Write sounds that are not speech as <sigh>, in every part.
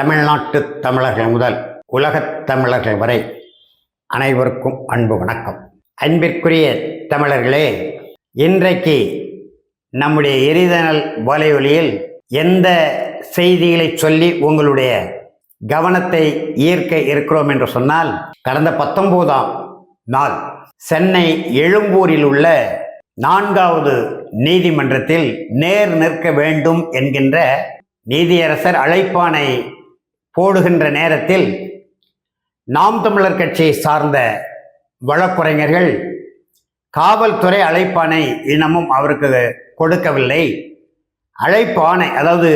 தமிழ்நாட்டு தமிழர்கள் முதல் உலகத் தமிழர்கள் வரை அனைவருக்கும் அன்பு வணக்கம். அன்பிற்குரிய தமிழர்களே இன்றைக்கு நம்முடைய எரிதனல் வலையொலியில் எந்த செய்திகளை சொல்லி உங்களுடைய கவனத்தை ஈர்க்க இருக்கிறோம் என்று சொன்னால் கடந்த பத்தொன்பதாம் நாள் சென்னை எழும்பூரில் உள்ள நான்காவது நீதிமன்றத்தில் நேர் நிற்க வேண்டும் என்கின்ற நீதியரசர் அழைப்பானை போடுகின்ற நேரத்தில் நாம் தமிழர் கட்சியை சார்ந்த வழக்குரைஞர்கள் காவல்துறை அழைப்பானை இனமும் அவருக்கு கொடுக்கவில்லை. அழைப்பானை அதாவது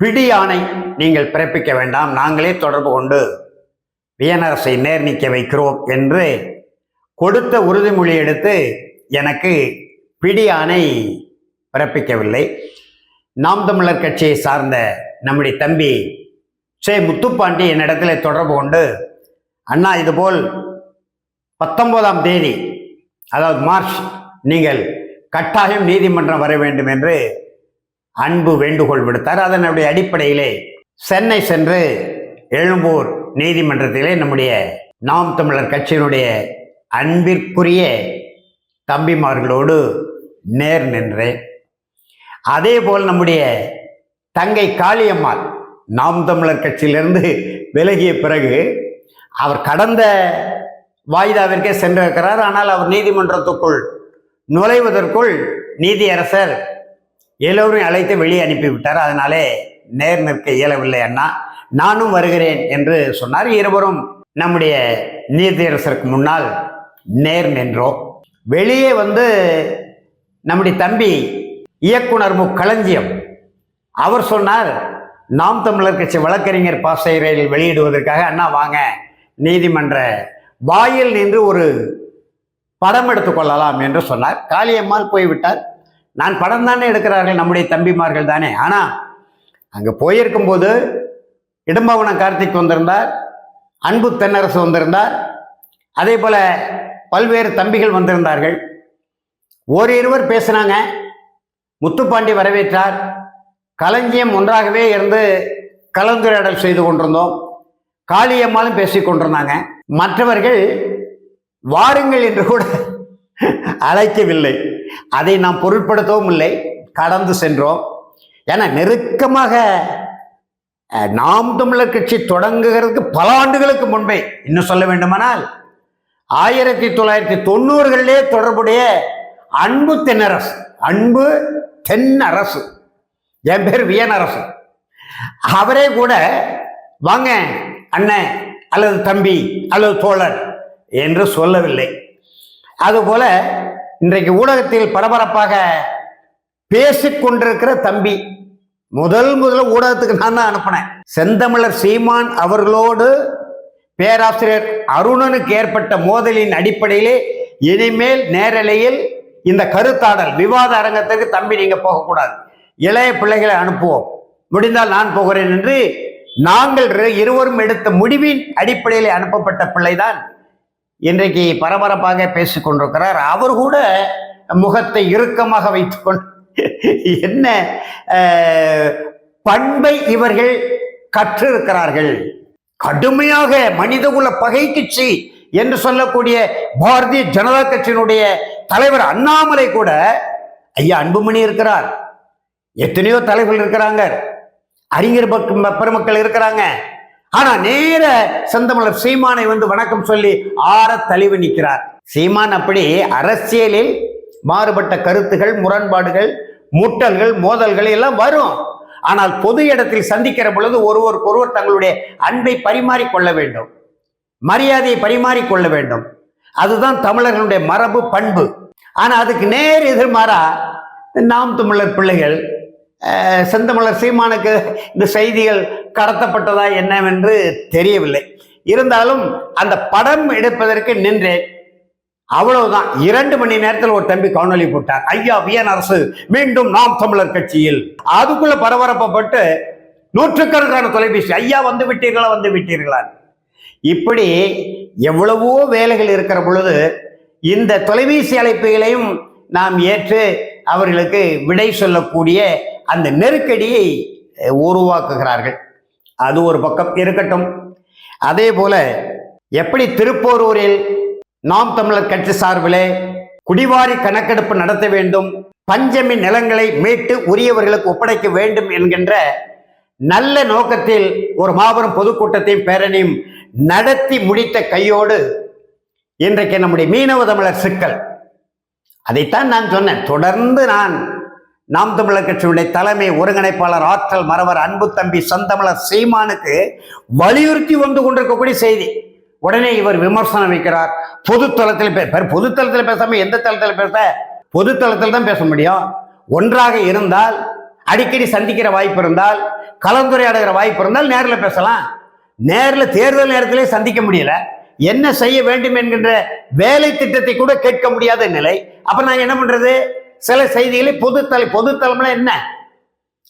பிடியானை நீங்கள் பிறப்பிக்க வேண்டாம் நாங்களே தொடர்பு கொண்டு வியனரசை நேர் நிற்க வைக்கிறோம் என்று கொடுத்த உறுதிமொழி எடுத்து எனக்கு பிடியானை பிறப்பிக்கவில்லை. நாம் தமிழர் கட்சியை சார்ந்த நம்முடைய தம்பி சே முத்துப்பாண்டி என்னிடத்தில் தொடர்பு கொண்டு அண்ணா இதுபோல் பத்தொன்பதாம் தேதி அதாவது மார்ச் நீங்கள் கட்டாயம் நீதிமன்றம் வர வேண்டும் என்று அன்பு வேண்டுகோள் விடுத்தார். அதனுடைய அடிப்படையிலே சென்னை சென்று எழும்பூர் நீதிமன்றத்திலே நம்முடைய நாம் தமிழர் கட்சியினுடைய அன்பிற்குரிய தம்பிமார்களோடு நேர் நின்றேன். அதே போல் நம்முடைய தங்கை காளியம்மாள் நாம் தமிழர் கட்சியிலிருந்து விலகிய பிறகு அவர் கடந்த வாய்தாவிற்கே சென்றிருக்கிறார். ஆனால் அவர் நீதிமன்றத்துக்குள் நுழைவதற்குள் நீதியரசர் எல்லோரும் அழைத்து வெளியே அனுப்பிவிட்டார். அதனாலே நேர் நிற்க இயலவில்லை அண்ணா. நானும் வருகிறேன் என்று சொன்னார். இருவரும் நம்முடைய நீதியரசருக்கு முன்னால் நேர் நின்றோம். வெளியே வந்து நம்முடைய தம்பி இயக்குனர் மு. களஞ்சியம் அவர் சொன்னார் நாம் தமிழர் கட்சி வழக்கறிஞர் பாசையரில் வெளியிடுவதற்காக அண்ணா வாங்க. நீதிமன்ற வாயில் நின்று ஒரு படம் எடுத்துக்கொள்ளலாம் என்று சொன்னார். காளியம்மாள் போய்விட்டார். நான் படம் தானே எடுக்கிறார்கள் நம்முடைய தம்பிமார்கள் தானே. ஆனால் அங்கே போயிருக்கும்போது இடும்பவனம் கார்த்திக் வந்திருந்தார் அன்பு தென்னரசு வந்திருந்தார். அதே போல் பல்வேறு தம்பிகள் வந்திருந்தார்கள். ஓரிருவர் பேசினாங்க. முத்துப்பாண்டி வரவேற்றார். களஞ்சியம் ஒன்றாகவே இருந்து கலந்துரையாடல் செய்து கொண்டிருந்தோம். காளியம்மாளும் பேசி கொண்டிருந்தாங்க. மற்றவர்கள் வாருங்கள் என்று கூட அழைக்கவில்லை. அதை நாம் பொருட்படுத்தவும் இல்லை. கடந்து சென்றோம். ஏன்னா நெருக்கமாக நாம் தமிழர் கட்சி தொடங்குகிறதுக்கு பல ஆண்டுகளுக்கு முன்பே இன்னும் சொல்ல வேண்டுமானால் ஆயிரத்தி தொள்ளாயிரத்தி தொண்ணூறுகளிலே தொடர்புடைய அன்பு தென்னரசு அன்பு தென்னரசு. என் பேர் வியனரசு அவரே கூட வாங்க அண்ணன் அல்லது தம்பி அல்லது தோழர் என்று சொல்லவில்லை. அதுபோல இன்றைக்கு ஊடகத்தில் பரபரப்பாக பேசிக்கொண்டிருக்கிற தம்பி முதல் முதல்ல ஊடகத்துக்கு நான் தான் அனுப்பினேன். செந்தமிழர் சீமான் அவர்களோடு பேராசிரியர் அருணனுக்கு ஏற்பட்ட மோதலின் அடிப்படையிலே இனிமேல் நேரலையில் இந்த கருத்தாடல் விவாத அரங்கத்துக்கு தம்பி நீங்க போகக்கூடாது. இளைய பிள்ளைகளை அனுப்புவோம். முடிந்தால் நான் போகிறேன் என்று நாங்கள் இருவரும் எடுத்த முடிவின் அடிப்படையில் அனுப்பப்பட்ட பிள்ளைதான் இன்றைக்கு பரபரப்பாக பேசிக்கொண்டிருக்கிறார் அவர் கூட முகத்தை இறுக்கமாக வைத்துக்கொண்டு என்ன பண்பை இவர்கள் கற்றிருக்கிறார்கள். கடுமையாக மனிதகுல பகைக்குச்சி என்று சொல்லக்கூடிய பாரதிய ஜனதா கட்சியினுடைய தலைவர் அண்ணாமலை கூட ஐயா அன்புமணி இருக்கிறார். எத்தனையோ தலைவர்கள் இருக்கிறாங்க. அறிஞர் பக்கம் பெருமக்கள் இருக்கிறாங்க. ஆனா நேர செந்தமலர் சீமானை வந்து வணக்கம் சொல்லி ஆற தழுவி நிற்கிறார். சீமான் அப்படி அரசியலில் மாறுபட்ட கருத்துகள் முரண்பாடுகள் முட்டல்கள் மோதல்கள் எல்லாம் வரும். ஆனால் பொது இடத்தில் சந்திக்கிற பொழுது ஒருவருக்கு ஒருவர் தங்களுடைய அன்பை பரிமாறிக்கொள்ள வேண்டும். மரியாதையை பரிமாறிக்கொள்ள வேண்டும். அதுதான் தமிழர்களுடைய மரபு பண்பு. ஆனால் அதுக்கு நேர் எதிர்மாறா நாம் தமிழர் பிள்ளைகள் செந்தமிழர் சீமானுக்கு இந்த செய்திகள் கடத்தப்பட்டதா என்னவென்று தெரியவில்லை. இருந்தாலும் அந்த படம் எடுப்பதற்கு நின்றேன் அவ்வளவுதான். இரண்டு மணி நேரத்தில் ஒரு தம்பி காணொலி போட்டார். ஐயா வியன் அரசு மீண்டும் நாம் தமிழர் கட்சியில். அதுக்குள்ள பரபரப்பப்பட்டு நூற்றுக்கணக்கான தொலைபேசி ஐயா வந்து விட்டீர்களா வந்து விட்டீர்களா? இப்படி எவ்வளவோ வேலைகள் இருக்கிற பொழுது இந்த தொலைபேசி அழைப்புகளையும் நாம் ஏற்று அவர்களுக்கு விடை சொல்லக்கூடிய அந்த நெருக்கடியை உருவாக்குகிறார்கள். அது ஒரு பக்கம் இருக்கட்டும். அதே போல எப்படி திருப்போரூரில் நாம் தமிழர் கட்சி சார்பிலே குடிவாரி கணக்கெடுப்பு நடத்த வேண்டும் பஞ்சமி நிலங்களை மீட்டு உரியவர்களுக்கு ஒப்படைக்க வேண்டும் என்கின்ற நல்ல நோக்கத்தில் ஒரு மாபெரும் பொதுக்கூட்டத்தையும் பேரணியும் நடத்தி முடித்த கையோடு இன்றைக்கு நம்முடைய மீனவ தமிழர் சிக்கல். அதைத்தான் நான் சொன்னேன். தொடர்ந்து நான் நாம் தமிழர் கட்சியுடைய தலைமை ஒருங்கிணைப்பாளர் ஆற்றல் மறவர் அன்பு தம்பி சந்தமிழர் சீமானுக்கு வலியுறுத்தி வந்து கொண்டிருக்கக்கூடிய செய்தி. உடனே இவர் விமர்சனம் வைக்கிறார். பொது தளத்தில் பே பொது தளத்தில் பேசாம எந்த தளத்தில் பேச? பொது தளத்தில் தான் பேச முடியும். ஒன்றாக இருந்தால் அடிக்கடி சந்திக்கிற வாய்ப்பு இருந்தால் கலந்துரையாடுகிற வாய்ப்பு இருந்தால் நேரில் பேசலாம். நேரில் தேர்தல் நேரத்திலே சந்திக்க முடியல. என்ன செய்ய வேண்டும் என்கின்ற வேலை திட்டத்தை கூட கேட்க முடியாத நிலை. அப்ப நான் என்ன பண்றது? சில செய்திகளை பொது தலை பொது தலைமுறை என்ன?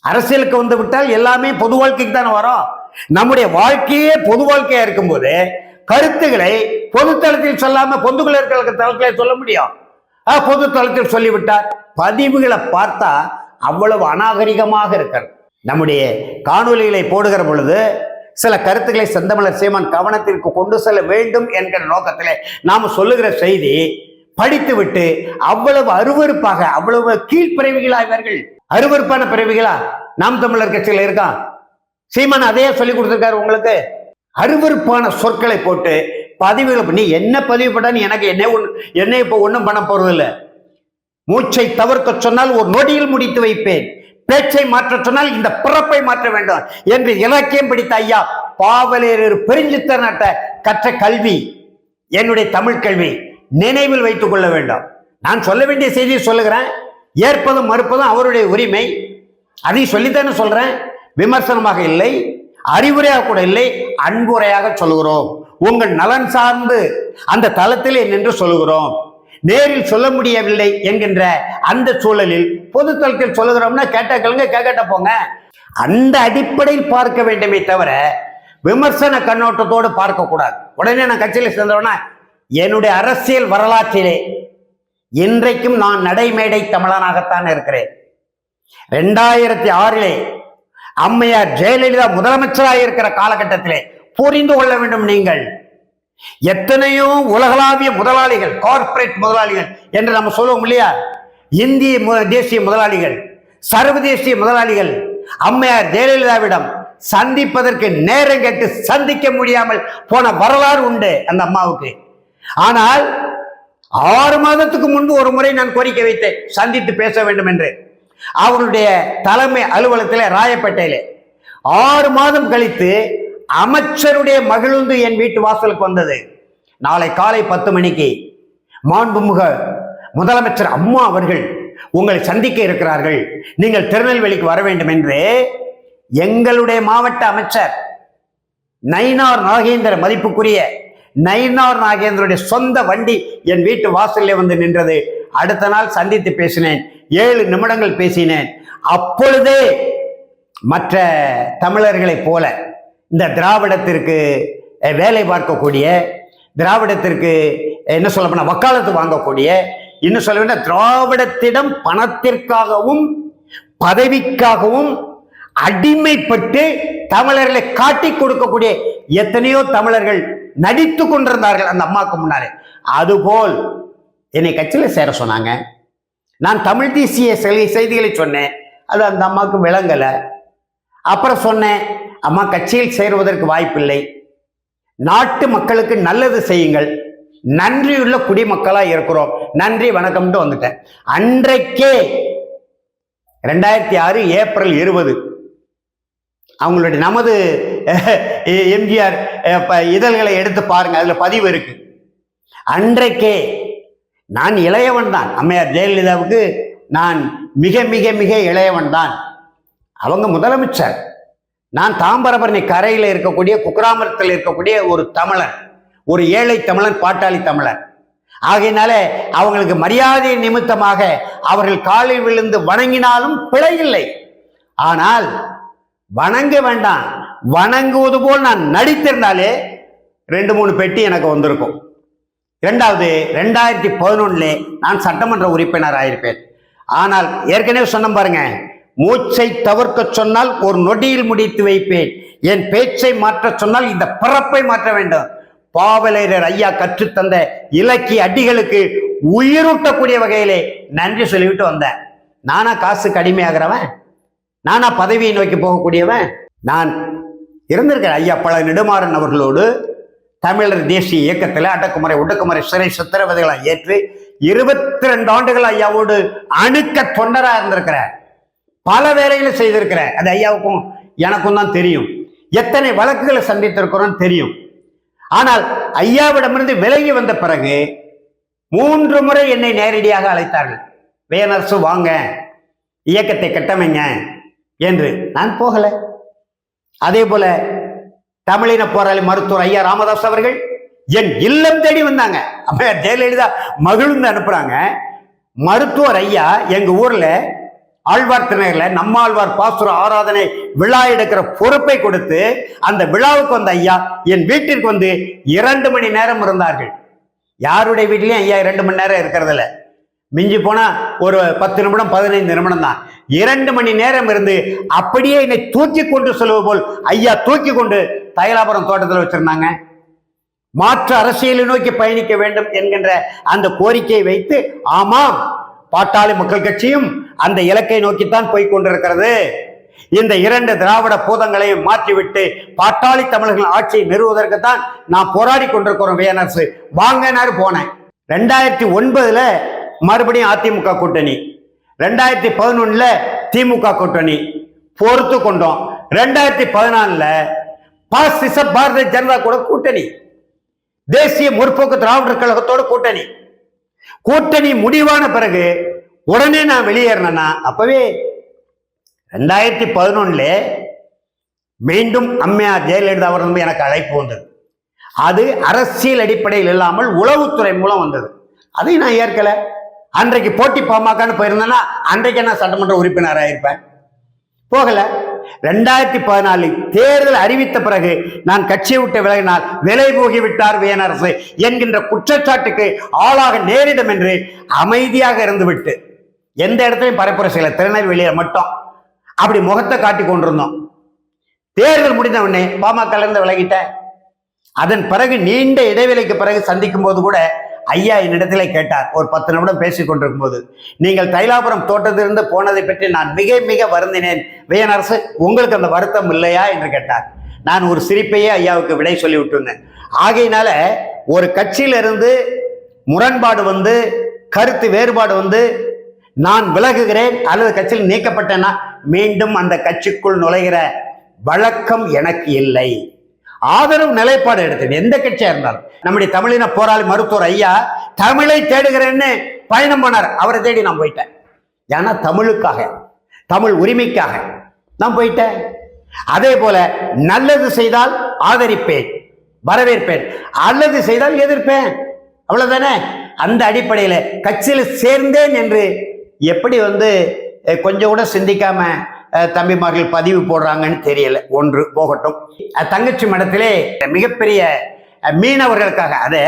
அரசியலுக்கு வந்து விட்டால் எல்லாமே பொது வாழ்க்கைக்கு தானே வரும். நம்முடைய வாழ்க்கையே பொது வாழ்க்கையா இருக்கும்போது கருத்துக்களை பொதுத்தளத்தில் சொல்லாம பொதுக்குள்ள இருக்கிற தளத்திலே சொல்ல முடியும். ஆ, பொதுத்தளத்தில் சொல்லிவிட்டார் பதிவுகளை பார்த்தா அவ்வளவு அநாகரிகமாக இருக்கிறது. நம்முடைய காணொளிகளை போடுகிற பொழுது சில கருத்துக்களை செந்தமலர் சீமான் கவனத்திற்கு கொண்டு செல்ல வேண்டும் என்கிற நோக்கத்திலே நாம் சொல்லுகிற செய்தி படித்துவிட்டு அவ்வளவு அருவருப்பாக அவ்வளவு கீழ்ப்பிறவிகளா இவர்கள். அருவருப்பான பிறவிகளா? நாம் தமிழர் கட்சியில் இருக்கான் சீமான் அதையே சொல்லி கொடுத்துருக்காரு உங்களுக்கு. அருவருப்பான சொற்களை போட்டு பதிவுகள் நீ என்ன பதிவு பண்ண எனக்கு என்ன ஒன்று என்ன இப்போ ஒன்றும் பண்ண போறது மூச்சை தவிர்க்க சொன்னால் ஒரு நொடியில் முடித்து வைப்பேன். பேச்சை மாற்ற சொன்னால் இந்த பிறப்பை மாற்ற வேண்டும் என்று இலக்கியம் பிடித்த ஐயா பாவலேறு பெருஞ்சித்த நாட்ட கற்ற கல்வி. என்னுடைய தமிழ் கல்வி. நினைவில் வைத்துக் கொள்ள வேண்டும். நான் சொல்ல வேண்டிய செய்தியை சொல்லுகிறேன். ஏற்பதும் மறுப்பதும் அவருடைய உரிமை. அதை சொல்லித்தானே சொல்றேன். விமர்சனமாக இல்லை. அறிவுரையாக கூட இல்லை. அன்புரையாக சொல்லுகிறோம். உங்கள் நலன் சார்ந்து அந்த தளத்திலே நின்று சொல்லுகிறோம். நேரில் சொல்ல முடியவில்லை என்கின்ற அந்த சூழலில் பொது தளத்தில் சொல்லுகிறோம்னா கேட்டால் கேளுங்க கேட்கட்ட போங்க. அந்த அடிப்படையில் பார்க்க வேண்டுமே தவிர விமர்சன கண்ணோட்டத்தோடு பார்க்கக்கூடாது. உடனே நான் கட்சியில் சேர்ந்தவனா என்னுடைய அரசியல் வரலாற்றிலே இன்றைக்கும் நான் நடைமேடை தமிழனாகத்தான் இருக்கிறேன். ரெண்டாயிரத்தி ஆறிலே அம்மையார் ஜெயலலிதா முதலமைச்சராக இருக்கிற காலகட்டத்திலே புரிந்து கொள்ள வேண்டும் நீங்கள். எத்தனையோ உலகளாவிய முதலாளிகள் கார்ப்பரேட் முதலாளிகள் என்று நம்ம சொல்லுவோம் இல்லையா? இந்திய மு- தேசிய முதலாளிகள் சர்வதேசிய முதலாளிகள் அம்மையார் ஜெயலலிதாவிடம் சந்திப்பதற்கு நேரம் கேட்டு சந்திக்க முடியாமல் போன வரலாறு உண்டு அந்த அம்மாவுக்கு. ஆனால் ஆறு மாதத்துக்கு முன்பு ஒரு முறை நான் கோரிக்கை வைத்தேன் சந்தித்து பேச வேண்டும் என்று. அவருடைய தலைமை அலுவலகத்தில் ராயப்பேட்டையிலே. ஆறு மாதம் கழித்து அமைச்சருடைய மகிழ்ந்து என் வீட்டு வாசலுக்கு வந்தது. நாளை காலை பத்து மணிக்கு மாண்புமுக முதலமைச்சர் அம்மா அவர்கள் உங்களை சந்திக்க இருக்கிறார்கள். நீங்கள் திருநெல்வேலிக்கு வர வேண்டும் என்று எங்களுடைய மாவட்ட அமைச்சர் நயினார் நாகேந்திர மதிப்புக்குரிய நயினார் நாகேந்திரனுடைய சொந்த வண்டி என் வீட்டு வாசல்லே வந்து நின்றது. அடுத்த நாள் சந்தித்து பேசினேன். ஏழு நிமிடங்கள் பேசினேன். அப்பொழுதே மற்ற தமிழர்களைப் போல இந்த திராவிடத்திற்கு வேலை பார்க்கக்கூடிய திராவிடத்திற்கு என்ன சொல்ல போனால் வக்காலத்து வாங்கக்கூடிய இன்னும் சொல்ல வேண்டாம் திராவிடத்திடம் பணத்திற்காகவும் பதவிக்காகவும் அடிமைப்பட்டு தமிழர்களை காட்டி கொடுக்கக்கூடிய எத்தனையோ தமிழர்கள் நடித்து கொண்டிருந்தார்கள் அந்த அம்மாவுக்கு முன்னாலே. அதுபோல் என்னை கட்சியில் சேர சொன்னாங்க. நான் தமிழ் தேசிய செய்திகளை சொன்னேன். அது அந்த அம்மாவுக்கு விளங்கலை. அப்புறம் சொன்னேன் அம்மா கட்சியில் சேருவதற்கு வாய்ப்பில்லை. நாட்டு மக்களுக்கு நல்லது செய்யுங்கள். நன்றியுள்ள குடிமக்களாக இருக்கிறோம். நன்றி வணக்கம்ட்டு வந்துட்டேன். அன்றைக்கே ரெண்டாயிரத்தி ஆறு ஏப்ரல் இருபது அவங்களுடைய நமது <laughs> எம்ஜிஆர் இதழ்களை எடுத்து பாருங்க அதுல பதிவு இருக்கு. அன்றைக்கே நான் இளையவன் தான். அம்மையார் ஜெயலலிதாவுக்கு நான் மிக மிக மிக இளையவன் தான். அவங்க முதலமைச்சர். நான் தாம்பரபரணி கரையில் இருக்கக்கூடிய குக்கிராமத்தில் இருக்கக்கூடிய ஒரு தமிழன் ஒரு ஏழை தமிழன் பாட்டாளி தமிழன் ஆகையினால அவங்களுக்கு மரியாதை நிமித்தமாக அவர்கள் காலில் விழுந்து வணங்கினாலும் பிழையில்லை இல்லை. ஆனால் வணங்க வேண்டாம். வணங்குவது போல் நான் நடித்திருந்தாலே ரெண்டு மூணு பெட்டி எனக்கு வந்திருக்கும். இரண்டாவது ரெண்டாயிரத்தி பதினொன்றில் நான் சட்டமன்ற உறுப்பினர் ஆயிருப்பேன் ஆனால் ஏற்கனவே சொன்ன பாருங்க மூச்சை தவிர்க்க சொன்னால் ஒரு நொடியில் முடித்து வைப்பேன். என் பேச்சை மாற்ற சொன்னால் இந்த பிறப்பை மாற்ற வேண்டும். பாவலேரர் ஐயா கற்றுத்தந்த இலக்கிய அடிகளுக்கு உயிரூட்டக்கூடிய வகையிலே நன்றி சொல்லிவிட்டு வந்தேன். நானா காசு கடுமையாகிறவன் நானா பதவியை நோக்கி போகக்கூடியவன்? நான் இருந்திருக்கிறேன் ஐயா பல நெடுமாறன் அவர்களோடு தமிழர் தேசிய இயக்கத்தில் அடக்குமுறை ஒடுக்குமுறை சிறை சித்திரவதைகளை ஏற்று இருபத்தி ரெண்டு ஆண்டுகள் ஐயாவோடு அணுக்க தொண்டராக இருந்திருக்கிறேன் பல வேலைகளை செய்திருக்கிறேன் அது ஐயாவுக்கும் எனக்கும் தான் தெரியும். எத்தனை வழக்குகளை சந்தித்திருக்கிறோம் தெரியும். ஆனால் ஐயாவிடமிருந்து விலகி வந்த பிறகு மூன்று முறை என்னை நேரடியாக அழைத்தார்கள். வேனரசு வாங்க. இயக்கத்தை கட்டமைங்க என்று. நான் போகலை. அதே போல தமிழின போராளி மருத்துவர் ஐயா ராமதாஸ் அவர்கள் என் இல்லம் தேடி வந்தாங்க. அம்மையார் ஜெயலலிதா மகிழ்ந்து அனுப்புறாங்க. மருத்துவர் ஐயா எங்க ஊர்ல ஆழ்வார் திணையில நம்மாழ்வார் பாசுர ஆராதனை விழா எடுக்கிற பொறுப்பை கொடுத்து அந்த விழாவுக்கு வந்த ஐயா என் வீட்டிற்கு வந்து இரண்டு மணி நேரம் இருந்தார்கள். யாருடைய வீட்லயும் ஐயா இரண்டு மணி நேரம் இருக்கிறதில்ல. மிஞ்சி போனால் ஒரு பத்து நிமிடம் பதினைந்து நிமிடம் தான். இரண்டு மணி நேரம் இருந்து அப்படியே என்னை தூக்கி கொண்டு செல்வது போல் ஐயா தூக்கி கொண்டு தைலாபுரம் தோட்டத்தில் வச்சிருந்தாங்க. மாற்று அரசியலை நோக்கி பயணிக்க வேண்டும் என்கின்ற அந்த கோரிக்கையை வைத்து ஆமாம் பாட்டாளி மக்கள் கட்சியும் அந்த இலக்கை நோக்கித்தான் போய் கொண்டிருக்கிறது. இந்த இரண்டு திராவிட பூதங்களையும் மாற்றிவிட்டு பாட்டாளி தமிழர்கள் ஆட்சியை நிறுவுவதற்குத்தான் நான் போராடி கொண்டிருக்கிறோம் வியனரசு வாங்கினாரு போனேன். ரெண்டாயிரத்தி ஒன்பதுல மறுபடியும் அதிமுக கூட்டணி. ரெண்டாயிரத்தி பதினொன்னுல திமுக கூட்டணி. பொறுத்து கொண்டோம். ரெண்டாயிரத்தி பதினாலுல பாசிச பாரதிய ஜனதா கூட கூட்டணி. தேசிய முற்போக்கு திராவிடர் கழகத்தோட கூட்டணி. கூட்டணி முடிவான பிறகு உடனே நான் வெளியேறினேன்னா அப்பவே ரெண்டாயிரத்தி பதினொன்னுல மீண்டும் அம்மையார் ஜெயலலிதா அவர்கள் எனக்கு அழைப்பு வந்தது. அது அரசியல் அடிப்படையில் இல்லாமல் உளவுத்துறை மூலம் வந்தது. அதையும் நான் ஏற்கல. அன்றைக்கு போட்டி பாமகன்னு போயிருந்தேன்னா அன்றைக்கு நான் சட்டமன்ற உறுப்பினராக இருப்பேன்? போகல. ரெண்டாயிரத்தி பதினாலில் தேர்தல் அறிவித்த பிறகு நான் கட்சியை விட்டு விலகினால் விலை போகி விட்டார் வியனரசு என்கின்ற குற்றச்சாட்டுக்கு ஆளாக நேரிடும் என்று அமைதியாக இருந்துவிட்டு எந்த இடத்துலையும் பரப்புரை செய்யல. திருநெல்வேலியில் மட்டும். அப்படி முகத்தை காட்டி கொண்டிருந்தோம். தேர்தல் முடிந்த உடனே பாமக இருந்து விலகிட்டேன். அதன் பிறகு நீண்ட இடைவெளிக்கு பிறகு சந்திக்கும் போது கூட ஐயா என்னிடத்திலே கேட்டார். ஒரு பத்து நிமிடம் பேசிக் கொண்டிருக்கும் போது நீங்கள் தைலாபுரம் தோட்டத்திலிருந்து போனதை பற்றி நான் மிக மிக வருந்தினேன். வியனரசு உங்களுக்கு அந்த வருத்தம் இல்லையா? என்று கேட்டார். நான் ஒரு சிரிப்பையே ஐயாவுக்கு விடை சொல்லி விட்டுருந்தேன் ஆகையினால ஒரு கட்சியிலிருந்து முரண்பாடு வந்து கருத்து வேறுபாடு வந்து நான் விலகுகிறேன் அல்லது கட்சியில் நீக்கப்பட்டேன்னா மீண்டும் அந்த கட்சிக்குள் நுழைகிற வழக்கம் எனக்கு இல்லை. ஆதரவு நிலைப்பாடு எடுத்தேன். எந்த கட்சியா இருந்தாலும். நம்முடைய தமிழின போராளி மருத்துவர் ஐயா தமிழை தேடுகிறேன்னு பயணம் பண்ணார். அவரை தேடி நான் போயிட்டேன். ஏன்னா தமிழுக்காக தமிழ் உரிமைக்காக நான் போயிட்டேன். அதே போல நல்லது செய்தால் ஆதரிப்பேன் வரவேற்பேன். அல்லது செய்தால் எதிர்ப்பேன். அவ்வளவுதானே? அந்த அடிப்படையில் கட்சியில் சேர்ந்தேன் என்று எப்படி வந்து கொஞ்சம் கூட சிந்திக்காம தம்பிமார்கள் பதிவு போடுறாங்கன்னு தெரியல. ஒன்று போகட்டும். தங்கச்சி மடத்திலே மிகப்பெரிய மீனவர்களுக்காக அது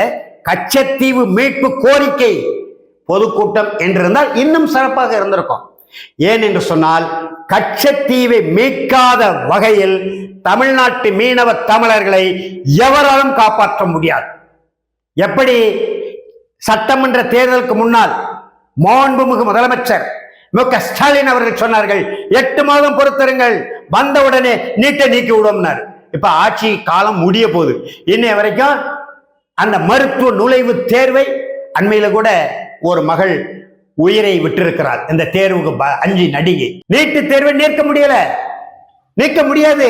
கச்சத்தீவு மீட்பு கோரிக்கை பொதுக்கூட்டம் என்றிருந்தால் இன்னும் சிறப்பாக இருந்திருக்கும். ஏன் என்று சொன்னால் கச்சத்தீவை மீட்காத வகையில் தமிழ்நாட்டு மீனவ தமிழர்களை எவராலும் காப்பாற்ற முடியாது. எப்படி? சட்டமன்ற தேர்தலுக்கு முன்னால் மாண்புமிகு முதலமைச்சர் மு க ஸ்டாலின் அவர்கள் சொன்னார்கள் எட்டு மாதம் பொறுத்திருங்கள் வந்தவுடனே நீட்டை நீக்கி விடும்னார் இப்ப ஆட்சி காலம் முடிய போகுது. இன்னைய வரைக்கும் அந்த மருத்துவ நுழைவு தேர்வை அண்மையில கூட ஒரு மகள் உயிரை விட்டிருக்கிறார். இந்த தேர்வுக்கு அஞ்சு நடிகை. நீட்டு தேர்வை நிற்க முடியல. நீக்க முடியாது.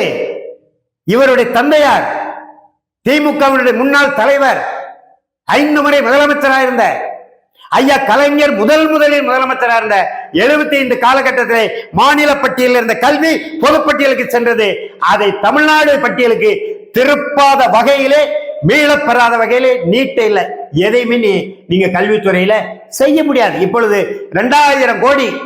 இவருடைய தந்தையார் திமுகவினுடைய முன்னாள் தலைவர் ஐந்து முறை முதலமைச்சராக இருந்த ஐயா கலைஞர் முதல் முதலில் முதலமைச்சராக இருந்த எழுபத்தி ஐந்து காலகட்டத்திலே மாநில பட்டியலில் இருந்த கல்வி பொதுப்பட்டியலுக்கு சென்றது. அதை தமிழ்நாடு பட்டியலுக்கு திருப்பாத வகையிலே மீளப்பெறாத வகையிலே நீட்டே இல்லை. எதையுமே நீ- நீங்க கல்வித்துறையில செய்ய முடியாது. இப்பொழுது இரண்டாயிரம் கோடி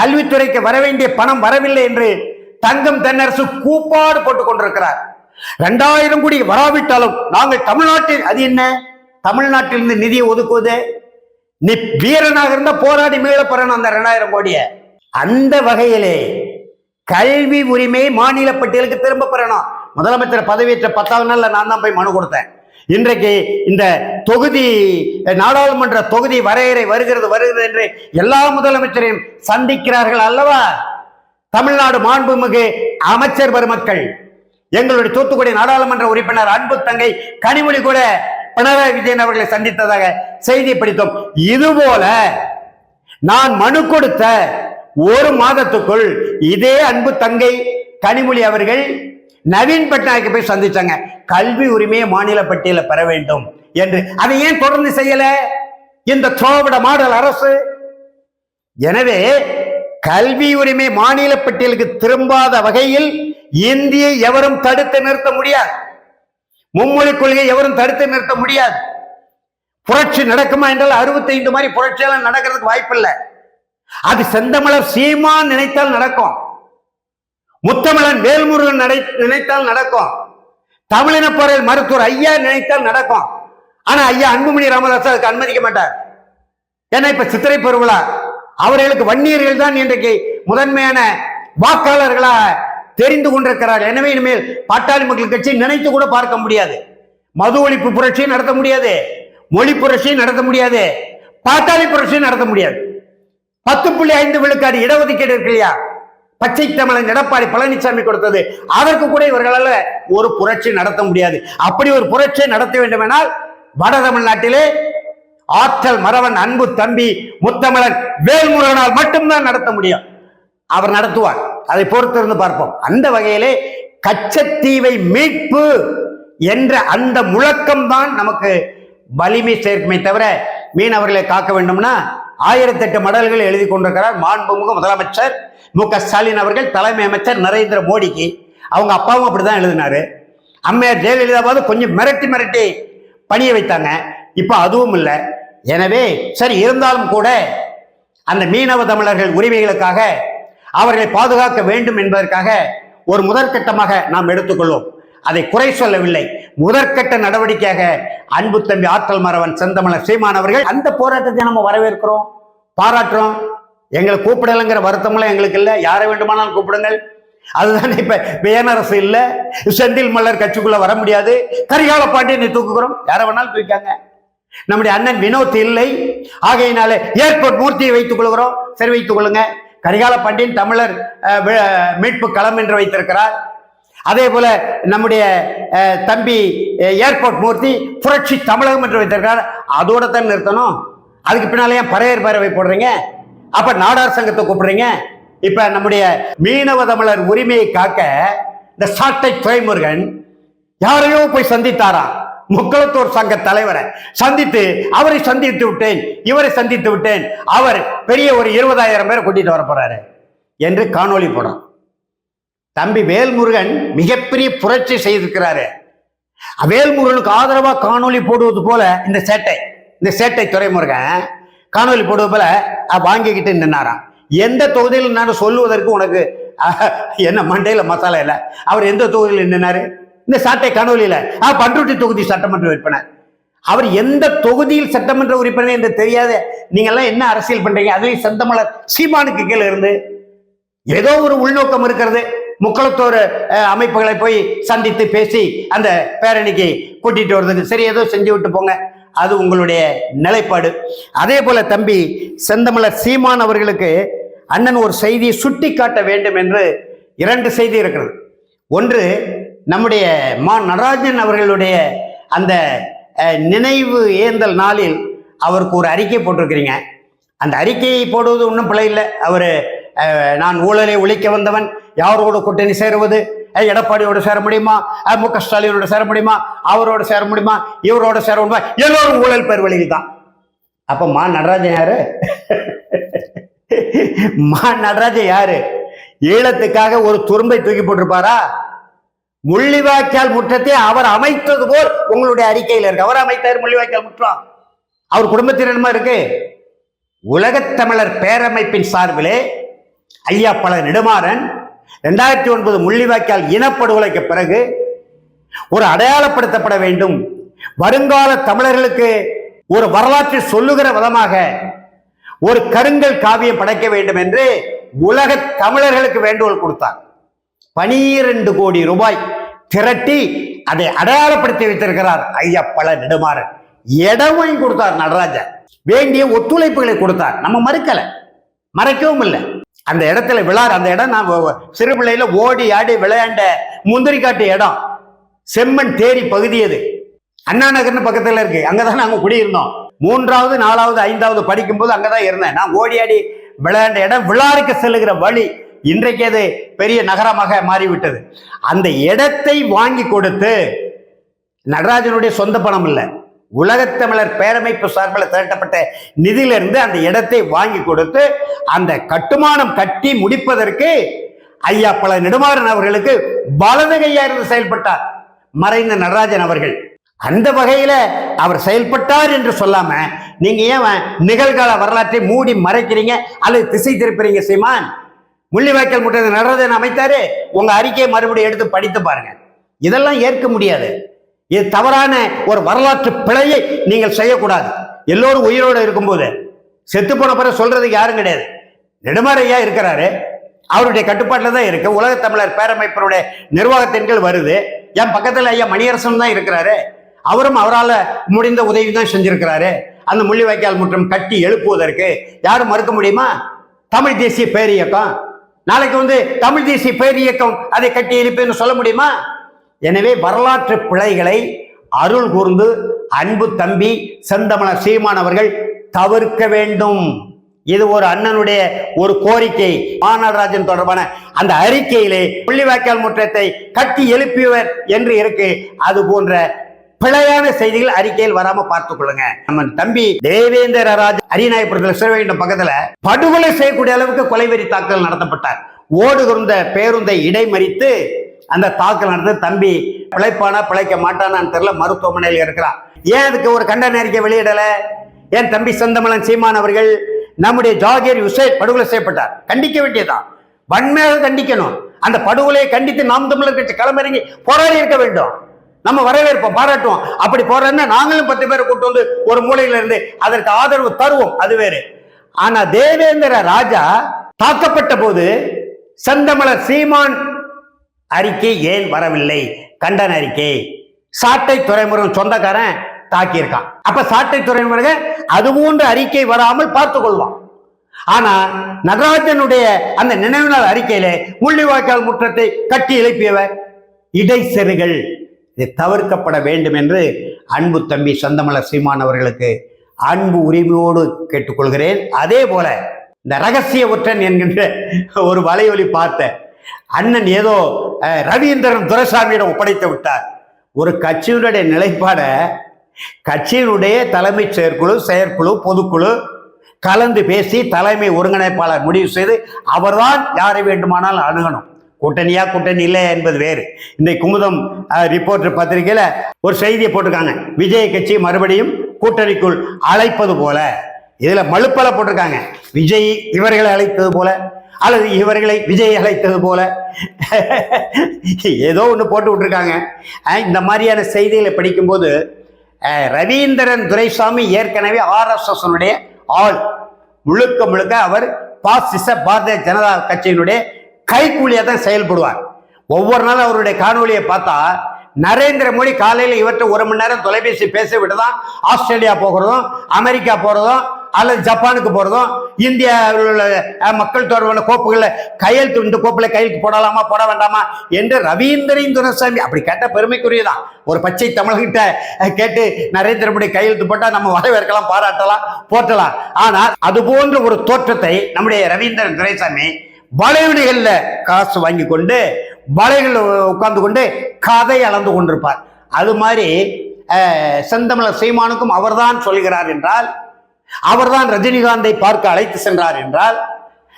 கல்வித்துறைக்கு வர வேண்டிய பணம் வரவில்லை என்று தங்கம் தென்னரசு கூப்பாடு போட்டுக் கொண்டிருக்கிறார். இரண்டாயிரம் கோடி வராவிட்டாலும் நாங்கள் தமிழ்நாட்டில் அது என்ன? தமிழ்நாட்டிலிருந்து நிதியை ஒதுக்குவது? நீ வீரனாக இருந்தா போராடி மீள பெறணும் அந்த ரெண்டாயிரம் கோடியை. அந்த வகையிலே கல்வி உரிமையை மாநில பட்டியலுக்கு திரும்ப பெறணும். முதலமைச்சர் பதவியேற்ற பத்தாவது நாள்ல நான் தான் போய் மனு கொடுத்தேன். இன்றைக்கு இந்த தொகுதி நாடாளுமன்ற தொகுதி வரையறை வருகிறது வருகிறது என்று எல்லா முதலமைச்சரையும் சந்திக்கிறார்கள் அல்லவா? தமிழ்நாடு மாண்புமிகு அமைச்சர் பெருமக்கள் எங்களுடைய தூத்துக்குடி நாடாளுமன்ற உறுப்பினர் அன்பு தங்கை கனிமொழி கூட பினராயி விஜயன் அவர்களை சந்தித்ததாக செய்தி படித்தோம். இதுபோல நான் மனு கொடுத்த ஒரு மாதத்துக்குள் இதே அன்பு தங்கை கனிமொழி அவர்கள் நவீன் பட்நாயக்கை போய் சந்திச்சாங்க. கல்வி உரிமையை மாநில பட்டியல பெற வேண்டும் என்று. அதை ஏன் தொடர்ந்து செய்யல? இந்த திராவிட மாடல் அரசு. எனவே கல்வி உரிமை மாநில பட்டியலுக்கு திரும்பாத வகையில் இந்தியை எவரும் தடுத்து நிறுத்த முடியாது. மும்மொழி கொள்கை எவரும் தடுத்து நிறுத்த முடியாது. புரட்சி நடக்குமா என்றால் அறுபத்தைந்து மாதிரி புரட்சியெல்லாம் நடக்கிறதுக்கு வாய்ப்பில்லை. அது செந்தமலர் சீமான் நினைத்தால் நடக்கும். முத்தமிழன் வேல்முருகன் நடை நினைத்தால் நடக்கும். தமிழின போரில் மருத்துவர் ஐயா நினைத்தால் நடக்கும். ஆனா ஐயா அன்புமணி ராமதாஸ் அதுக்கு அனுமதிக்க மாட்டார். ஏன்னா இப்ப சித்திரை பெருவிழா. அவர்களுக்கு வன்னியர்கள் தான் இன்றைக்கு முதன்மையான வாக்காளர்களா தெரிந்து கொண்டிருக்கிறார் எனவே இனிமேல் பாட்டாளி மக்கள் கட்சி நினைத்து கூட பார்க்க முடியாது. மது ஒழிப்பு புரட்சியை நடத்த முடியாது. மொழி புரட்சியை நடத்த முடியாது. பாட்டாளி புரட்சியை நடத்த முடியாது. பத்து புள்ளி ஐந்து விழுக்காடு இடஒதுக்கீடு இருக்கு இல்லையா? பச்சை தமிழன் எடப்பாடி பழனிசாமி கொடுத்தது. அதற்கு கூட இவர்களால் ஒரு புரட்சி நடத்த முடியாது. அப்படி ஒரு புரட்சியை நடத்த வேண்டுமென்றால் வட தமிழ்நாட்டிலே ஆற்றல் மறவன் அன்பு தம்பி முத்தமிழன் வேல்முருகனால் மட்டும்தான் நடத்த முடியும். அவர் நடத்துவார். அதை பொறுத்திருந்து பார்ப்போம். அந்த வகையிலே கச்சத்தீவை மீட்பு என்ற அந்த முழக்கம் தான் நமக்கு வலிமை சேர்க்குமே தவிர மீனவர்களை காக்க வேண்டும்னா ஆயிரத்தி எட்டு மடல்கள் எழுதி கொண்டிருக்கிறார் மாண்புமிகு முதலமைச்சர் மு க ஸ்டாலின் அவர்கள் தலைமை அமைச்சர் நரேந்திர மோடிக்கு. அவங்க அப்பாவும் அப்படிதான் எழுதினாரு. அம்மையார் ஜெயலலிதாவாவது கொஞ்சம் மிரட்டி மிரட்டி பணிய வைத்தாங்க. இப்போ அதுவும் இல்லை. எனவே சரி இருந்தாலும் கூட அந்த மீனவ தமிழர்கள் உரிமைகளுக்காக அவர்களை பாதுகாக்க வேண்டும் என்பதற்காக ஒரு முதற்கட்டமாக நாம் எடுத்துக்கொள்வோம். அதை குறை சொல்லவில்லை. முதற்கட்ட நடவடிக்கையாக அன்பு தம்பி ஆற்றல் மறவன் செந்தமலர் சீமானவர்கள் அந்த போராட்டத்தை நம்ம வரவேற்கிறோம். பாராட்டுறோம். எங்களை கூப்பிடலைங்கிற வருத்தமெல்லாம் எங்களுக்கு இல்லை. யாரை வேண்டுமானாலும் கூப்பிடுங்கள். அதுதான் இப்ப பேனரசு இல்ல. செந்தில் மல்லர் கட்சிக்குள்ள வர முடியாது. கரிகால பாண்டியனை தூக்குகிறோம். யாரை வேணாலும் தூக்காங்க நம்முடைய அண்ணன் வினோத் இல்லை. ஆகையினாலே ஏர்போர்ட் மூர்த்தியை வைத்துக் கொள்கிறோம். சரி வைத்துக் கொள்ளுங்க. கரிகால பாண்டியன் தமிழர் மீட்பு களம் என்று வைத்திருக்கிறார். அதே போல நம்முடைய தம்பி ஏர்போர்ட் மூர்த்தி புரட்சி தமிழகம் என்று வைத்திருக்கிறார். அதோட தான் நிறுத்தணும். அதுக்கு பின்னாலே ஏன் பறையர் பேரவை போடுறீங்க? அப்ப நாடார் சங்கத்தை கூப்பிடுறீங்க? இப்ப நம்முடைய மீனவ தமிழர் உரிமையை காக்க இந்த சாட்டை துறைமுருகன் யாரையோ போய் சந்தித்தாராம் முக்களத்தூர் சங்க தலைவரை சந்தித்து அவரை சந்தித்து விட்டேன் இவரை சந்தித்து விட்டேன். அவர் பெரிய ஒரு இருபதாயிரம் பேரை கூட்டிட்டு வர போறாரு. என்று காணொளி போடும். தம்பி வேல்முருகன் மிகப்பெரிய புரட்சி செய்திருக்கிறாரு. வேல்முருகனுக்கு ஆதரவா காணொளி போடுவது போல இந்த சேட்டை இந்த சேட்டை துறைமுருகன் காணொளி போடுவது போல வாங்கிக்கிட்டு நின்னாராம். எந்த தொகுதியில் நான் சொல்லுவதற்கு உனக்கு என்ன மண்டையில மசாலா இல்லை. அவர் எந்த தொகுதியில் நின்னாரு? இந்த சாட்டை காணொலியில் ஆ பண்ருட்டி தொகுதி சட்டமன்ற உறுப்பினர். அவர் எந்த தொகுதியில் சட்டமன்ற உறுப்பினர் என்று தெரியாத நீங்கள்லாம் என்ன அரசியல் பண்றீங்க? அதுலேயும் செந்தமலர் சீமானுக்கு கீழே இருந்து ஏதோ ஒரு உள்நோக்கம் இருக்கிறது. முக்களத்தோர் அமைப்புகளை போய் சந்தித்து பேசி அந்த பேரணிக்கு கூட்டிட்டு வர்றதுக்கு சரி ஏதோ செஞ்சு விட்டு போங்க. அது உங்களுடைய நிலைப்பாடு. அதே போல தம்பி செந்தமலர் சீமான் அவர்களுக்கு அண்ணன் ஒரு செய்தியை சுட்டி காட்ட வேண்டும் என்று இரண்டு செய்தி இருக்கிறது. ஒன்று நம்முடைய மா நடராஜன் அவர்களுடைய அந்த நினைவு ஏந்தல் நாளில் அவருக்கு ஒரு அறிக்கை போட்டிருக்கிறீங்க. அந்த அறிக்கையை போடுவது ஒன்றும் பிழை இல்லை. அவர் நான் ஊழலை ஒழிக்க வந்தவன் யாரோட கூட்டணி சேருவது எடப்பாடியோட சேர முடியுமா மு க ஸ்டாலினோட சேர முடியுமா அவரோட சேர முடியுமா இவரோட சேர முடியுமா எல்லோரும் ஊழல் பேர் வழியில் தான். அப்போ மா நடராஜன் யாரு? மா நடராஜன் யாரு? ஈழத்துக்காக ஒரு துரும்பை தூக்கி போட்டிருப்பாரா? முள்ளிவாய்க்கால் முற்றத்தை அவர் அமைத்தது போல் உங்களுடைய அறிக்கையில் இருக்கு. அவர் அமைத்தார் முள்ளிவாய்க்கால் முற்றம். அவர் குடும்பத்தினருமா இருக்கு? உலகத்தமிழர் பேரமைப்பின் சார்பிலே ஐயா பல நெடுமாறன் ரெண்டாயிரத்தி ஒன்பது முள்ளிவாய்க்கால் இனப்படுகொலைக்கு பிறகு ஒரு அடையாளப்படுத்தப்பட வேண்டும். வருங்கால தமிழர்களுக்கு ஒரு வரலாற்றை சொல்லுகிற விதமாக ஒரு கருங்கல் காவியம் படைக்க வேண்டும் என்று உலக தமிழர்களுக்கு வேண்டுகோள் கொடுத்தார். பனிரெண்டு கோடி ரூபாய் திரட்டி அதை அடையாளப்படுத்தி வைத்திருக்கிறார் ஐயா பல நெடுமாறன். இடமும் கொடுத்தார் நடராஜன் வேண்டிய ஒத்துழைப்புகளை கொடுத்தார். நம்ம மறுக்கல. மறைக்கவும் இல்லை. அந்த இடத்துல விழார் அந்த இடம் நான் சிறு பிள்ளையில ஓடி ஆடி விளையாண்ட முந்திரி காட்டு இடம். செம்மண் தேரி பகுதி அது அண்ணா நகர்னு பக்கத்துல இருக்கு. அங்கதான் நாங்க குடியிருந்தோம். மூன்றாவது நாலாவது ஐந்தாவது படிக்கும்போது அங்கதான் இருந்தேன். நான் ஓடி ஆடி விளையாண்ட இடம் விழாருக்கு செல்லுகிற வழி. இன்றைக்கு அது பெரிய நகரமாக மாறிவிட்டது. அந்த இடத்தை வாங்கி கொடுத்து நடராஜனுடைய சொந்த பணம் இல்லை. உலகத்தமிழர் பேரமைப்பு சார்பில் திரட்டப்பட்ட நிதியிலிருந்து அந்த இடத்தை வாங்கி கொடுத்து அந்த கட்டுமானம் கட்டி முடிப்பதற்கு ஐயா பல நெடுமாறன் அவர்களுக்கு வலது கையா இருந்து செயல்பட்டார். மறைந்த நடராஜன் அவர்கள். அந்த வகையில அவர் செயல்பட்டார் என்று சொல்லாம நீங்க ஏன் நிகழ்கால வரலாற்றை மூடி மறைக்கிறீங்க? அல்லது திசை திருப்புறீங்க சீமான்? முள்ளிவாய்க்கால் முட்டை நடராஜன் அமைத்தாரு? உங்க அறிக்கையை மறுபடியும் எடுத்து படித்து பாருங்க. இதெல்லாம் ஏற்க முடியாது. இது தவறான ஒரு வரலாற்று பிழையை நீங்கள் செய்யக்கூடாது. எல்லோரும் உயிரோடு இருக்கும்போது. செத்து போன பிறகு சொல்றதுக்கு யாரும் கிடையாது. நெடுமாறையா இருக்கிறாரு. அவருடைய கட்டுப்பாட்டில் தான் இருக்கு. உலக தமிழர் பேரமைப்பினுடைய நிர்வாகத்தின் கீழ் வருது. என் பக்கத்தில் ஐயா மணியரசன் தான் இருக்கிறாரு. அவரும் அவரால் முடிந்த உதவி தான் செஞ்சிருக்கிறாரு. அந்த முள்ளிவாய்க்கால் முற்றம் கட்டி எழுப்புவதற்கு யாரும் மறுக்க முடியுமா? தமிழ் தேசிய பேரியக்கம். நாளைக்கு வந்து தமிழ் தேசிய பேரியக்கம் அதை கட்டி எழுப்பேன்னு சொல்ல முடியுமா? எனவே வரலாற்று பிழைகளை அருள் கூர்ந்து அன்பு தம்பி செந்தமலர் சீமானவர்கள் தவிர்க்க வேண்டும். இது ஒரு அண்ணனுடைய ஒரு கோரிக்கை. மாநகராஜன் தொடர்பான அந்த அறிக்கையிலே புள்ளிவாய்க்கால் முற்றத்தை கட்டி எழுப்பியவர் என்று இருக்கு. அது போன்ற பிழையான செய்திகள் அறிக்கையில் வராம பார்த்துக் கொள்ளுங்க. நம்ம தம்பி தேவேந்திர ராஜ் அரியநாயபுரத்தில் சிறுவைண்டம் பக்கத்துல படுகொலை செய்யக்கூடிய அளவுக்கு கொலைவெறி தாக்குதல் நடத்தப்பட்டார். ஓடுகிற பேருந்தை இடைமறித்து அந்த தாக்கல் நடந்து தம்பி பிழைப்பானா பிழைக்க மாட்டானான்னு தெரியல மருத்துவமனையில் இருக்கிறான். ஏன் அதுக்கு ஒரு கண்டன அறிக்கை வெளியிடல? ஏன் தம்பி செந்தமலன் சீமான் அவர்கள் நம்முடைய ஜாகீர் உசேன் படுகொலை செய்யப்பட்டார்? கண்டிக்க வேண்டியதுதான். வன்மையாக கண்டிக்கணும். அந்த படுகொலையை கண்டித்து நாம் தமிழர் கட்சி களமிறங்கி போராடி இருக்க வேண்டும். நம்ம வரவேற்போம் பாராட்டுவோம். அப்படி போறதுன்னா நாங்களும் பத்து பேரை கூட்டு வந்து ஒரு மூலையில இருந்து அதற்கு ஆதரவு தருவோம். அது வேறு. ஆனா தேவேந்திர ராஜா தாக்கப்பட்ட போது செந்தமலர் சீமான் அறிக்கை ஏன் வரவில்லை? கண்டன அறிக்கை. சாட்டை துறைமுகம் சொந்தக்காரன் தாக்கியிருக்கான். அப்ப சாட்டை துறைமுருகன் அது போன்ற அறிக்கை வராமல் பார்த்து கொள்வான். ஆனா நடராஜனுடைய அந்த நினைவு நாள் அறிக்கையில முள்ளிவாய்க்கால் முற்றத்தை கட்டி எழுப்பியவர் இடைச்செருகள் இது தவிர்க்கப்பட வேண்டும் என்று அன்பு தம்பி சந்தமலர் சீமான் அவர்களுக்கு அன்பு உரிமையோடு கேட்டுக்கொள்கிறேன். அதே போல இந்த ரகசிய ஒற்றன் என்கின்ற ஒரு வலையொலி பார்த்தேன் அண்ணன் ஏதோ ரவீந்திரன் துரைசாமியிடம் ஒப்படைத்து விட்டார். ஒரு கட்சியினுடைய நிலைப்பாட கட்சியினுடைய தலைமை செயற்குழு செயற்குழு பொதுக்குழு கலந்து பேசி தலைமை ஒருங்கிணைப்பாளர் முடிவு செய்து அவர்தான் யாரை வேண்டுமானால் அணுகணும். கூட்டணியா கூட்டணி இல்லை என்பது வேறு. இந்த குமுதம் ரிப்போர்ட்டர் பத்திரிகையில் ஒரு செய்தியை போட்டிருக்காங்க. விஜய் கட்சி மறுபடியும் கூட்டணிக்குள் அழைப்பது போல. இதில் மழுப்பல போட்டிருக்காங்க. விஜய் இவர்களை அழைத்தது போல அல்லது இவர்களை விஜய் அழைத்தது போல. ஏதோ ஒன்று போட்டு விட்டுருக்காங்க. இந்த மாதிரியான செய்திகளை படிக்கும்போது ரவீந்திரன் துரைசாமி ஏற்கனவே ஆர்எஸ்எஸ்னுடைய ஆள். முழுக்க முழுக்க அவர் பாசிச பாரதிய ஜனதா கட்சியினுடைய கைக்கூலியாக தான் செயல்படுவார். ஒவ்வொரு நாளும் அவருடைய காணொலியை பார்த்தா நரேந்திர மோடி காலையில் இவற்றை ஒரு மணி நேரம் தொலைபேசி பேச விட்டு தான் ஆஸ்திரேலியா போகிறதும் அமெரிக்கா போகிறதும் அல்லது ஜப்பானுக்கு போகிறதும் இந்தியாவில் உள்ள மக்கள் தொடர்பான கோப்புகளில் கையெழுத்து இந்த கோப்பில் கையெழுத்து போடலாமா போட வேண்டாமா என்று ரவீந்திரன் துரைசாமி அப்படி கேட்ட பெருமைக்குரியதான். ஒரு பச்சை தமிழர்கிட்ட கேட்டு நரேந்திர மோடி கையெழுத்து போட்டால் நம்ம வரவேற்கலாம் பாராட்டலாம் போற்றலாம். ஆனால் அது போன்ற ஒரு தோற்றத்தை நம்முடைய ரவீந்திரன் துரைசாமி வளைவடிகளில் காசு வாங்கி கொண்டு வலைகளில் உட்கார்ந்து கொண்டு கதை அளந்து கொண்டிருப்பார். அது மாதிரி அஹ், செந்தமிழர் சீமானுக்கும் அவர்தான் சொல்கிறார் என்றால் அவர்தான் ரஜினிகாந்தை பார்க்க அழைத்து சென்றார் என்றால்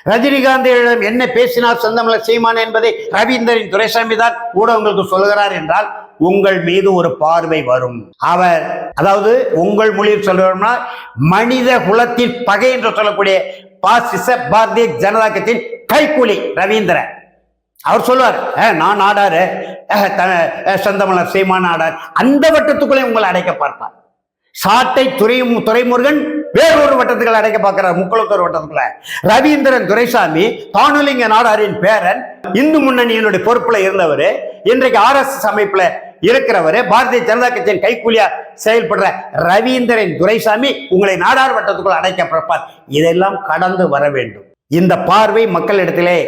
ரஜினிகாந்திடம் என்ன பேசினார் செந்தமிழர் சீமான் என்பதை ரவீந்திரன் துரைசாமி தான் ஊடகங்களுக்கு சொல்லுகிறார் என்றால் உங்கள் மீது ஒரு பார்வை வரும். அவர் அதாவது உங்கள் மொழியில் சொல்லுவோம்னா மனித குலத்தின் பகை என்று சொல்லக்கூடிய பாசிச பாரதிய ஜனதா கட்சியின் கைக்கூலி ரவீந்திரன். அவர் சொல்லுவார் நான் ஆடாரு. அஹ், செந்தமலர் சீமான் ஆடார். அந்த வட்டத்துக்குள்ளே உங்களை அடைக்க பார்ப்பார். சாட்டை துறை துறைமுருகன் வேறொரு வட்டத்துக்குள்ள அடைக்க பார்க்கிறார் முக்குளத்தூர் வட்டத்துக்குள்ள. ரவீந்திரன் துரைசாமி தானுலிங்க நாடாரின் பேரன் இந்து முன்னணியினுடைய பொறுப்புல இருந்தவர். இன்றைக்கு ஆர்எஸ்எஸ் அமைப்புல இருக்கிறவரு பாரதிய ஜனதா கட்சியின் கைக்கூலியா செயல்படுற ரவீந்திரன் துரைசாமி உங்களை நாடார் வட்டத்துக்குள் அடைக்கப்படுப்பார் இதெல்லாம் கடந்து வர வேண்டும். இந்த பார்வை மக்களிடத்திலே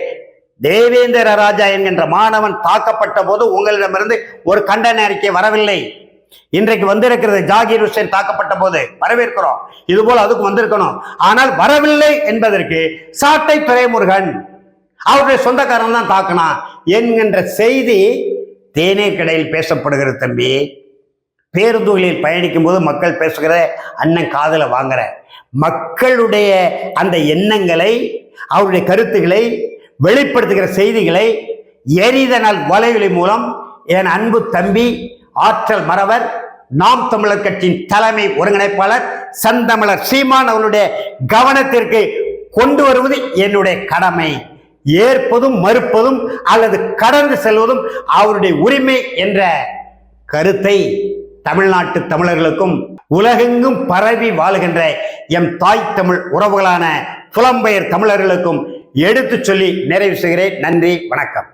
தேவேந்திர ராஜா என்கின்ற மாணவன் தாக்கப்பட்ட போது உங்களிடமிருந்து ஒரு கண்டன அறிக்கை வரவில்லை. இன்றைக்கு வந்திருக்கிறது ஜாகீர் ஹுசேன் தாக்கப்பட்ட போது வரவேற்கிறோம். இது போல அதுக்கு வந்திருக்கணும். ஆனால் வரவில்லை என்பதற்கு சாட்டை துரைமுருகன் அவருடைய சொந்தக்காரன் தான் தாக்கினான் என்கின்ற செய்தி தேனே கடையில் பேசப்படுகிற தம்பி. பேருந்துகளில் பயணிக்கும் போது மக்கள் பேசுகிற அண்ணன் காதலை வாங்குற. மக்களுடைய அந்த எண்ணங்களை அவருடைய கருத்துக்களை வெளிப்படுத்துகிற செய்திகளை எரிதனால் வலைவலி மூலம் என் அன்பு தம்பி ஆற்றல் மறவர் நாம் தமிழர் கட்சியின் தலைமை ஒருங்கிணைப்பாளர் சந்தமிழர் சீமான் அவருடைய கவனத்திற்கு கொண்டு வருவது என்னுடைய கடமை. ஏற்பதும் மறுப்பதும் அல்லது கடந்து செல்வதும் அவருடைய உரிமை என்ற கருத்தை தமிழ்நாட்டு தமிழர்களுக்கும் உலகெங்கும் பரவி வாழுகின்ற எம் தாய் தமிழ் உறவுகளான புலம்பெயர் தமிழர்களுக்கும் எடுத்துச் சொல்லி நிறைவு செய்கிறேன். நன்றி வணக்கம்.